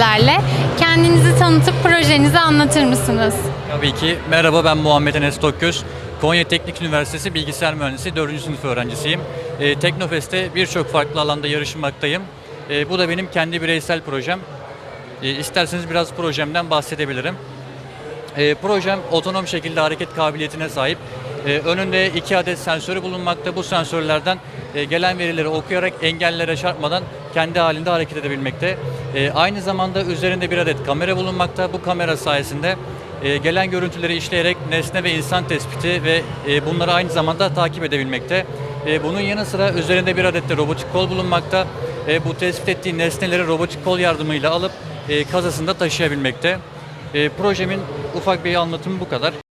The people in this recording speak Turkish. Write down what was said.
sizlerle. Kendinizi tanıtıp projenizi anlatır mısınız? Tabii ki. Merhaba ben Muhammed Enes Tokgöz. Konya Teknik Üniversitesi Bilgisayar Mühendisi 4. sınıf öğrencisiyim. E, Teknofest'te birçok farklı alanda yarışmaktayım. E, bu da benim kendi bireysel projem. E, isterseniz biraz projemden bahsedebilirim. E, projem otonom şekilde hareket kabiliyetine sahip. E, önünde iki adet sensörü bulunmakta. Bu sensörlerden e, gelen verileri okuyarak engellere çarpmadan kendi halinde hareket edebilmekte. E, aynı zamanda üzerinde bir adet kamera bulunmakta. Bu kamera sayesinde e, gelen görüntüleri işleyerek nesne ve insan tespiti ve e, bunları aynı zamanda takip edebilmekte. E, bunun yanı sıra üzerinde bir adet de robotik kol bulunmakta. E, bu tespit ettiği nesneleri robotik kol yardımıyla alıp e, kasasında taşıyabilmekte. E, projemin ufak bir anlatımı bu kadar.